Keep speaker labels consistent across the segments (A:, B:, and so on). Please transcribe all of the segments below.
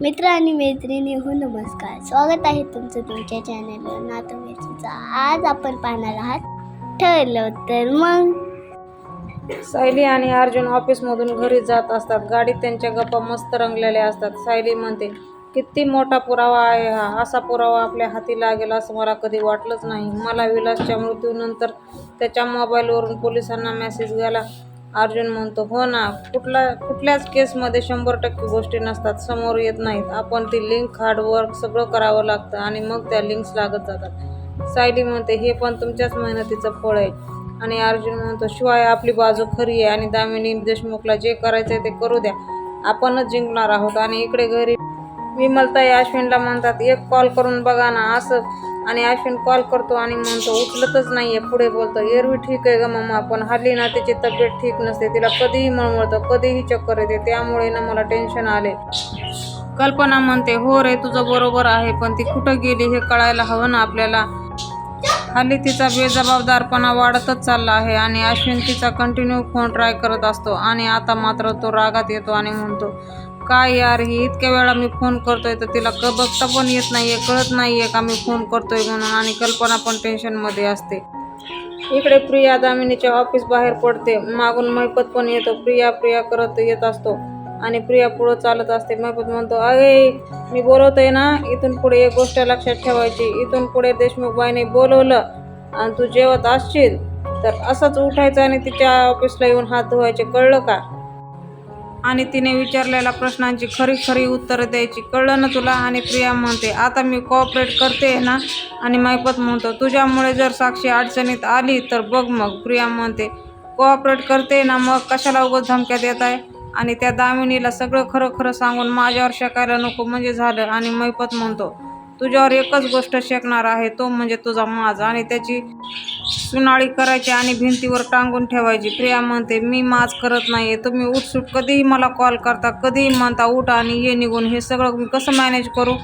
A: मित्र आणि मैत्रिणी हो नमस्कार. स्वागत आहे तुमचं तुमच्या चॅनलवर नातं मैत्रीचा आज आपण पाहणार आहात. ठरलं तर मग.
B: सायली आणि अर्जुन ऑफिसमधून घरी जात असतात. गाडीत त्यांच्या गप्पा मस्त रंगलेल्या असतात. सायली म्हणते किती मोठा पुरावा आहे हा. असा पुरावा आपल्या हाती लागेल असं मला कधी वाटलंच नाही. मला विलासच्या मृत्यूनंतर त्याच्या मोबाईलवरून पोलिसांना मेसेज गेला. अर्जुन म्हणतो हो ना कुठला कुठल्याच केसमध्ये शंभर टक्के गोष्टी नसतात समोर येत नाहीत. आपण ती लिंक हार्डवर्क सगळं करावं लागतं आणि मग त्या लिंक्स लागत जातात. सायली म्हणते हे पण तुमच्याच मेहनतीचं फळ आहे. आणि अर्जुन म्हणतो शिवाय आपली बाजू खरी आहे आणि दामिनी देशमुखला जे करायचं आहे ते करू द्या. आपणच जिंकणार आहोत आणि इकडे घरी विमलताई अश्विनला म्हणतात एक कॉल करून बघा ना असं आणि आश्विन कॉल करतो आणि म्हणतो उचलतच आहे पुढे बोलतो एरवी ठीक आहे ग मम्मा पण हल्ली ना तिची तब्येत ठीक नसते तिला कधीही मळमळतं कधीही चक्कर येते त्यामुळे ना मला टेन्शन आले. कल्पना म्हणते हो रे तुझं बरोबर आहे पण ती कुठं गेली हे कळायला हवं ना आपल्याला. हल्ली तिचा बेजबाबदारपणा वाढतच चालला आहे आणि अश्विन तिचा कंटिन्यू फोन ट्राय करत असतो आणि आता मात्र तो रागात येतो आणि म्हणतो काय यार ही इतक्या वेळा मी फोन करतोय तर तिला क बघता पण येत नाहीये कळत नाहीये का मी फोन करतोय म्हणून आणि कल्पना पण टेन्शनमध्ये असते. इकडे प्रिया दामिनीच्या ऑफिस बाहेर पडते. मागून मैपत पण येतो. प्रिया प्रिया करत येत असतो. आणि प्रिया पुढं चालत असते. मैपत म्हणतो अरे मी बोलवतोय ना इथून पुढे एक गोष्ट लक्षात ठेवायची. इथून पुढे देशमुख बाईने बोलवलं आणि तू जेवत असशील तर असंच उठायचं आणि तिच्या ऑफिसला येऊन हात धुवायचे. कळलं का? आणि तिने विचारलेल्या प्रश्नांची खरी खरी उत्तरं द्यायची. कळलं ना तुला? आणि प्रिया म्हणते आता मी कॉपरेट करते ना? आणि मैपत म्हणतो तुझ्यामुळे जर साक्षी अडचणीत आली तर बघ मग. प्रिया म्हणते कोऑपरेट करते ना मग? कशाला उगाच धमक्या देत आहे? आणि त्या दामिनीला सगळं खरं खरं सांगून माझ्यावर शेकायला नको म्हणजे झालं. आणि मैपत म्हणतो तुझ्यावर एकच गोष्ट शेकणार आहे तो म्हणजे तुझा माज आणि त्याची सुनाळी करायची आणि भिंतीवर टांगून ठेवायची. प्रिया म्हणते मी माज करत नाही तुम्ही उठसूट कधीही मला कॉल करता कधीही म्हणता उठ आणि ये निघून. हे सगळं मी कसं मॅनेज करू?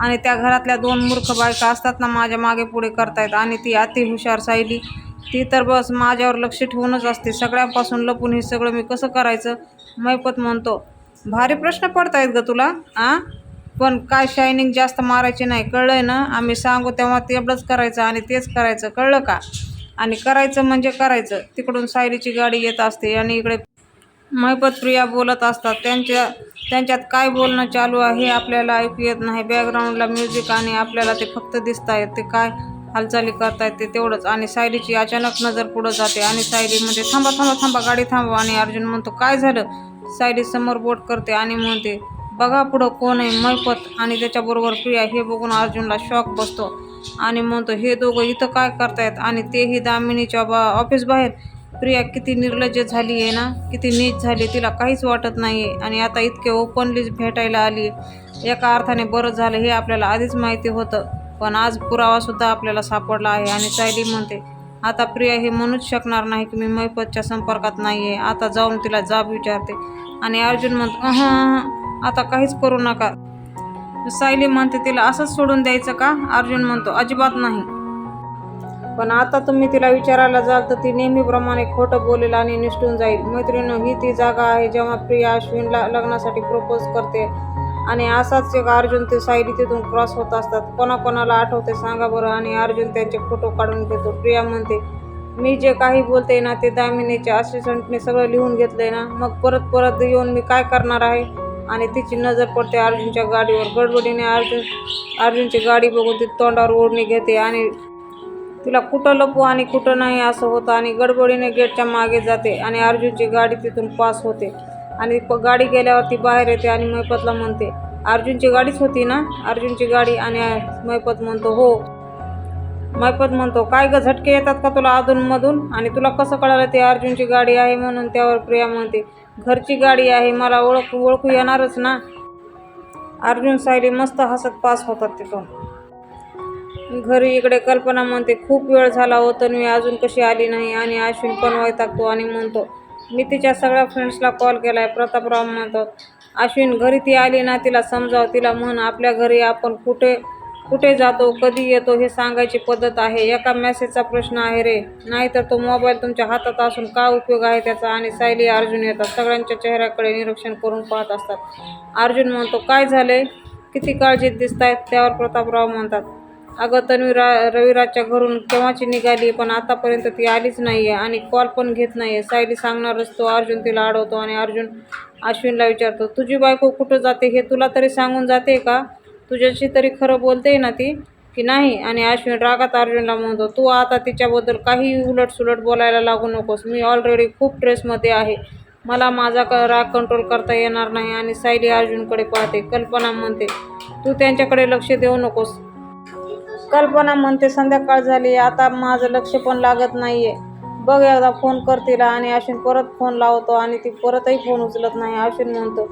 B: आणि त्या घरातल्या दोन मूर्ख बायका असतात ना माझ्या मागे पुढे करतायत. आणि ती अति हुशार सायली. ती तर बस माझ्यावर लक्ष ठेवूनच असते. सगळ्यांपासून लपून हे सगळं मी कसं करायचं? मैपत म्हणतो भारी प्रश्न पडतायत ग तुला आ? पण काय शायनिंग जास्त मारायची नाही. कळलंय ना? आम्ही सांगू तेव्हा तेवढंच करायचं आणि तेच करायचं. कळलं का? आणि करायचं म्हणजे करायचं. तिकडून सायरीची गाडी येत असते आणि इकडे मैपत प्रिया बोलत असतात. त्यांच्या त्यांच्यात काय बोलणं चालू आहे हे आपल्याला ऐकू येत नाही. बॅकग्राऊंडला म्युझिक आणि आपल्याला ते फक्त दिसत आहेत ते काय हालचाली करतायत ते तेवढंच. आणि सायरीची अचानक नजर पुढं जाते आणि सायरी म्हणजे थांबा थांबा थांबा गाडी थांबवा. आणि अर्जुन म्हणतो काय झालं? सायरी समोर बोट करते आणि म्हणते बघा पुढं कोण आहे मैपत आणि त्याच्याबरोबर प्रिया. हे बघून अर्जुनला शॉक बसतो. आणि म्हणतो हे दोघं इथं काय करतायत? आणि तेही दामिनीच्या बा ऑफिस बाहेर. प्रिया किती निर्लज्ज झाली आहे ना? किती नीच झाली तिला काहीच वाटत नाही आहे आणि आता इतके ओपनली भेटायला आली. एका अर्थाने बरं झालं हे आपल्याला आधीच माहिती होतं. पण आज पुरावासुद्धा आपल्याला सापडला आहे. आणि सायली म्हणते आता प्रिया हे म्हणूच शकणार नाही की मी मैपतच्या संपर्कात नाही आहे आता जाऊन तिला जाब विचारते. आणि अर्जुन म्हणतो आता काहीच करू नका. सायली म्हणते तिला असंच सोडून द्यायचं का? अर्जुन म्हणतो अजिबात नाही. पण आता तुम्ही तिला विचारायला जाल तर ती नेहमीप्रमाणे खोटं बोलेल आणि निष्ठून जाईल. मैत्रिणी ही ती जागा आहे जेव्हा प्रिया अश्विनला लग्नासाठी प्रपोज करते. आणि असाच एक अर्जुन ते सायली तिथून क्रॉस होत असतात. कोणाकोणाला आठवते सांगा बरं. आणि अर्जुन त्यांचे फोटो काढून घेतो. प्रिया म्हणते मी जे काही बोलते ना ते दामिनीच्या असिस्टंटने सगळं लिहून घेतलंय ना. मग परत परत येऊन मी काय करणार आहे? आणि तिची नजर पडते अर्जुनच्या गाडीवर गडबडीने अर्जुन अर्जुनची गाडी बघून ती तोंडावर ओढणी घेते आणि तिला कुठं लपू आणि कुठं नाही असं होतं आणि गडबडीने गेटच्या मागे जाते आणि अर्जुनची गाडी तिथून पास होते. आणि प गाडी गेल्यावर ती बाहेर येते आणि मैपतला म्हणते अर्जुनची गाडीच होती ना? अर्जुनची गाडी आणि मैपत म्हणतो हो. मैपत म्हणतो काय ग झटके येतात का तुला अधूनमधून? आणि तुला कसं कळालं ते अर्जुनची गाडी आहे म्हणून त्यावर प्रिया म्हणते घरची गाडी आहे मला ओळख ओळखू येणारच ना? अर्जुन सायली मस्त हसत पास होतात तिथून. घरी इकडे कल्पना म्हणते खूप वेळ झाला हो तन्वी अजून कशी आली नाही? आणि अश्विन पण वैतागतो आणि म्हणतो मी तिच्या सगळ्या फ्रेंड्सला कॉल केला आहे प्रतापराव म्हणतो अश्विन घरी ती आली ना तिला समजाव तिला म्हण आपल्या घरी आपण कुठे कुठे जातो कधी येतो हे सांगायची पद्धत आहे. एका मेसेजचा प्रश्न आहे रे. नाहीतर तो मोबाईल तुमच्या हातात असून का उपयोग आहे त्याचा? आणि सायली अर्जुन येतात. सगळ्यांच्या चेहऱ्याकडे निरीक्षण करून पाहत असतात. अर्जुन म्हणतो काय झाले किती काळजीत दिसत आहेत त्यावर प्रतापराव म्हणतात अगं तन्वी रा रविराजच्या घरून केव्हाची निघाली पण आतापर्यंत ती आलीच नाही आहे आणि कॉल पण घेत नाही आहे सायली सांगणारच तो. अर्जुन तिला अडवतो आणि अर्जुन अश्विनला विचारतो तुझी बायको कुठं जाते? हे तुला तरी सांगून जाते का? तुझ्याशी तरी खरं बोलते ना ती? की नाही? आणि अश्विन रागात अर्जुनला म्हणतो तू आता तिच्याबद्दल काही उलटसुलट बोलायला लागू नकोस. मी ऑलरेडी खूप ट्रेसमध्ये आहे. मला माझा क राग कंट्रोल करता येणार नाही आणि सायली अर्जुनकडे पाहते. कल्पना म्हणते तू त्यांच्याकडे लक्ष देऊ नकोस. कल्पना म्हणते संध्याकाळ झाली आता माझं लक्ष पण लागत नाहीये. बघ एकदा फोन कर तिला. आणि अश्विन परत फोन लावतो आणि ती परतही फोन उचलत नाही. अश्विन म्हणतो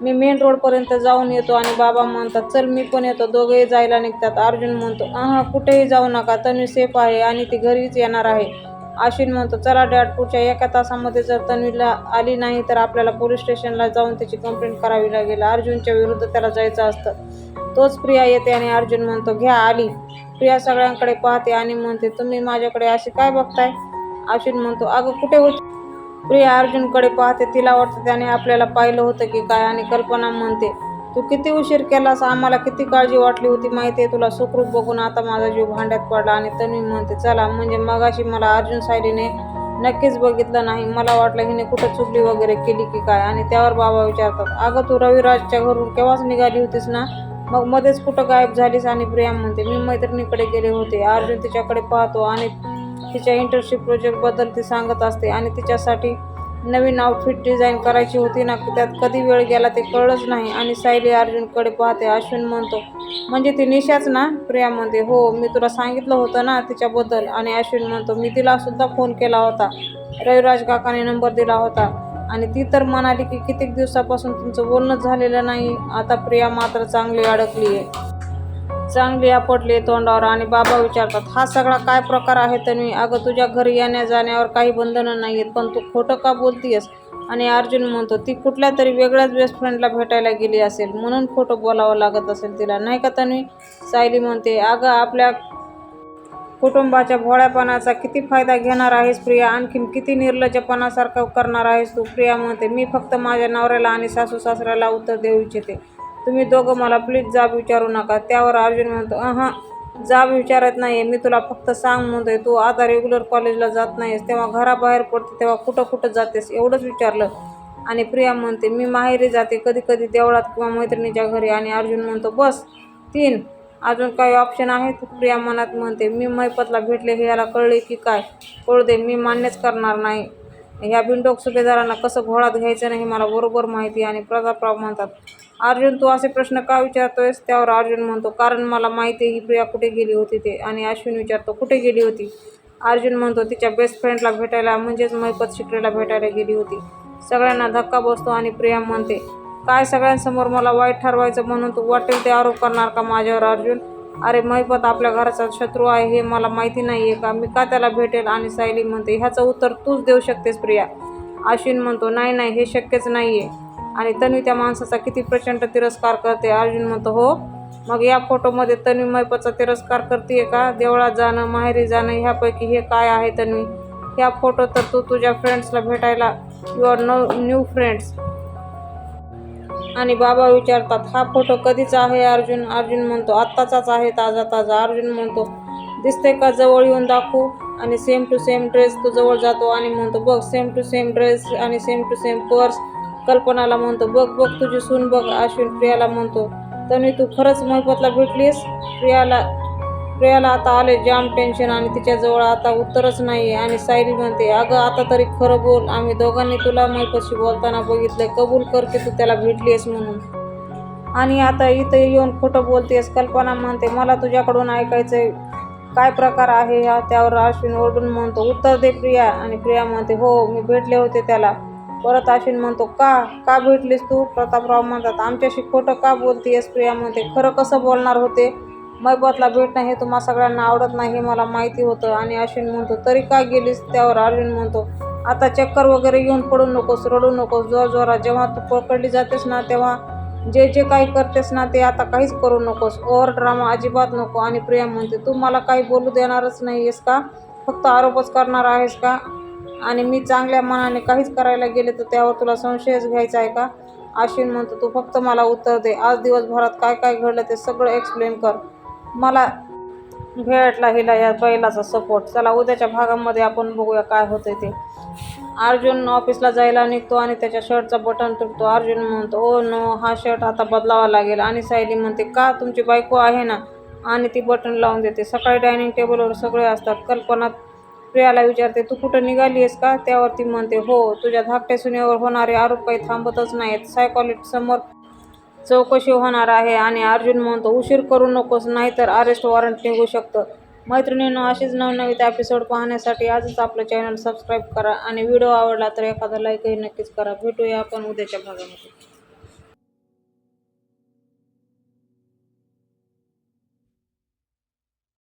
B: मी मेन रोडपर्यंत जाऊन येतो आणि बाबा म्हणतात चल मी पण येतो. दोघेही जायला निघतात. अर्जुन म्हणतो हा कुठेही जाऊ नका. तन्वी सेफ आहे आणि ती घरीच येणार आहे. अश्विन म्हणतो चला डॅड पुढच्या एका तासामध्ये जर तन्वीला आली नाही तर आपल्याला पोलीस स्टेशनला जाऊन त्याची कंप्लेंट करावी लागेल. अर्जुनच्या विरुद्ध त्याला जायचं असतं. तोच प्रिया येते आणि अर्जुन म्हणतो घ्या आली. प्रिया सगळ्यांकडे पाहते आणि म्हणते तुम्ही माझ्याकडे अशी काय बघताय? अश्विन म्हणतो अगं कुठे होती? प्रिया अर्जुनकडे पाहते तिला वाटतं त्याने आपल्याला पाहिलं होतं की काय आणि कल्पना म्हणते तू किती उशीर केलास? आम्हाला किती काळजी वाटली होती माहिती आहे? तुला सुखरूप बघून आता माझा जीव भांड्यात पडला. आणि तन्वी म्हणते चला म्हणजे मगाशी मला अर्जुन सायलीने नक्कीच बघितलं नाही. मला वाटलं हिने कुठं चुकली वगैरे केली की काय? आणि त्यावर बाबा विचारतात अगं तू रविराजच्या घरून केव्हाच निघाली होतीस ना? मग मध्येच कुठं गायब झालीस? आणि प्रिया म्हणते मी मैत्रिणीकडे गेले होते. अर्जुन तिच्याकडे पाहतो आणि तिच्या इंटर्नशिप प्रोजेक्टबद्दल ती सांगत असते आणि तिच्यासाठी नवीन आउटफिट डिझाईन करायची होती ना त्यात कधी वेळ गेला ते कळलंच नाही. आणि सायली अर्जुनकडे पाहते अश्विन म्हणतो म्हणजे ती निशाच ना प्रिया म्हणते हो मी तुला सांगितलं होतं ना तिच्याबद्दल. आणि अश्विन म्हणतो मी तिला सुद्धा फोन केला होता. रविराज काकाने नंबर दिला होता. आणि ती तर म्हणाली की कित्येक दिवसापासून तुमचं बोलणंच झालेलं नाही. आता प्रिया मात्र चांगली अडकली आहे चांगली आपटली तोंडावर आणि बाबा विचारतात हा सगळा काय प्रकार आहे तन्वी? अगं तुझ्या घरी येण्या जाण्यावर काही बंधनं नाही आहेत पण तू खोटं का बोलतीयस? आणि अर्जुन म्हणतो ती कुठल्या तरी वेगळ्याच बेस्ट फ्रेंडला भेटायला गेली असेल म्हणून खोटं बोलावं लागत असेल तिला नाही का तन्वी? सायली म्हणते अगं आपल्या कुटुंबाच्या भोळ्यापणाचा किती फायदा घेणार आहेस प्रिया? आणखीन किती निर्लज्जपणासारखं करणार आहेस तू? प्रिया म्हणते मी फक्त माझ्या नवऱ्याला आणि सासू सासऱ्याला उत्तर देऊ इच्छिते. तुम्ही दोघं मला प्लीज जाब विचारू नका. त्यावर अर्जुन म्हणतो हां जाब विचारत नाही मी तुला फक्त सांग म्हणतोय तू आता रेग्युलर कॉलेजला जात नाहीस. तेव्हा घराबाहेर पडते तेव्हा कुठं कुठं जातेस? एवढंच विचारलं. आणि प्रिया म्हणते मी माहेरी जाते. कधी कधी देवळात किंवा मैत्रिणीच्या घरी. आणि अर्जुन म्हणतो बस तीन. अजून काही ऑप्शन आहेत? प्रिया मनात म्हणते मी मैपतला भेटले हे याला कळले की काय? कळू दे मी मान्यच करणार नाही. ह्या बिंडोक सुभेदारांना कसं घोळात घ्यायचं नाही मला बरोबर माहिती आणि प्रतापराव म्हणतात. अर्जुन तू असे प्रश्न का विचारतोयस? त्यावर अर्जुन म्हणतो कारण मला माहिती आहे ही प्रिया कुठे गेली होती ते. आणि अश्विन विचारतो कुठे गेली होती? अर्जुन म्हणतो तिच्या बेस्ट फ्रेंडला भेटायला म्हणजेच मैपत शिकलेला भेटायला गेली होती. सगळ्यांना धक्का बसतो आणि प्रिया म्हणते काय सगळ्यांसमोर मला वाईट ठरवायचं म्हणून तू वाटेल ते आरोप करणार का माझ्यावर अर्जुन? अरे मैपत आपल्या घराचा शत्रू आहे हे मला माहिती नाही आहे का? मी का त्याला भेटेल? आणि सायली म्हणते ह्याचं उत्तर तूच देऊ शकतेस प्रिया. अश्विन म्हणतो नाही नाही हे शक्यच नाही आहे आणि तन्वी त्या माणसाचा किती प्रचंड तिरस्कार करते. अर्जुन म्हणतो हो मग या फोटोमध्ये तन्वी मैपतचा तिरस्कार करते का? देवळात जाणं माहेरी जाणं ह्यापैकी हे काय आहे तन्वी? ह्या फोटो तर तू तुझ्या फ्रेंड्सला भेटायला युअर नो न्यू फ्रेंड्स आणि बाबा विचारतात हा फोटो कधीचा आहे? अर्जुन अर्जुन म्हणतो आत्ताचाच आहे ताजा ताजा. अर्जुन म्हणतो दिसते का जवळ येऊन दाखवू? आणि सेम टू सेम ड्रेस तो जवळ जातो आणि म्हणतो बघ सेम टू सेम ड्रेस आणि सेम टू सेम पर्स कल्पनाला म्हणतो बघ बघ तुझी सून बघ अश्विन प्रियाला म्हणतो तन्वी तू खरंच महबतला भेटलीस प्रियाला प्रियाला आता आले जाम टेन्शन आणि तिच्याजवळ आता उत्तरच नाही आहे आणि सायली म्हणते अगं आता तरी खरं बोल आम्ही दोघांनी तुला मैपशी बोलताना बघितलं कबूल कर की तू त्याला भेटलीस म्हणून. आणि आता इथं येऊन खोटं बोलतेस कल्पना म्हणते. मला तुझ्याकडून ऐकायचं काय प्रकार आहे हा? त्यावर अश्विन ओरडून म्हणतो उत्तर दे प्रिया. आणि प्रिया म्हणते हो मी भेटले होते त्याला. परत अश्विन म्हणतो का? का भेटलीस तू? प्रतापराव म्हणतात आमच्याशी खोटं का बोलतेस प्रिया? म्हणते खरं कसं बोलणार होते? मैबतला भेटणं हे तुम्हा सगळ्यांना आवडत नाही हे मला माहिती होतं. आणि अश्विन म्हणतो तरी का गेलीस? त्यावर अर्जुन म्हणतो आता चक्कर वगैरे येऊन पडू नकोस रडू नकोस. जोर जोरा जेव्हा तू पकडली जातेस ना तेव्हा जे जे काही करतेस ना ते आता काहीच करू नकोस. ओव्हर ड्रामा अजिबात नको. आणि प्रिया म्हणते तू मला काही बोलू देणारच नाही आहेस का? फक्त आरोपच करणार आहेस का? आणि मी चांगल्या मनाने काहीच करायला गेले तर त्यावर तुला संशयच घ्यायचा आहे का? अश्विन म्हणतो तू फक्त मला उत्तर दे. आज दिवसभरात काय काय घडलं ते सगळं एक्सप्लेन कर. मला भेटला हिला या बैलाचा सपोर्ट चला उद्याच्या भागामध्ये आपण बघूया काय होतंय ते. अर्जुन ऑफिसला जायला निघतो आणि त्याच्या शर्टचा बटन तुटतो. अर्जुन म्हणतो ओ नो हा शर्ट आता बदलावा लागेल. आणि सायली म्हणते का तुमची बायको आहे ना? आणि ती बटन लावून देते. सकाळी डायनिंग टेबलवर सगळे असतात. कल्पना प्रियाला विचारते तू कुठं निघाली आहेस का? त्यावर ती म्हणते हो तुझ्या धाकट्या सुनेवर होणारे आरोप काही थांबतच नाहीत. सायकॉलिट समोर चौकशी होणार आहे आणि अर्जुन म्हणतो उशीर करू नकोस नाहीतर अरेस्ट वॉरंट निघू शकतं. मैत्रिणींनो अशीच नवनवीन एपिसोड पाहण्यासाठी आजच आपलं चॅनल सबस्क्राईब करा आणि व्हिडिओ आवडला तर एखादा लाईकही नक्कीच करा. भेटूया आपण उद्याच्या भागामध्ये.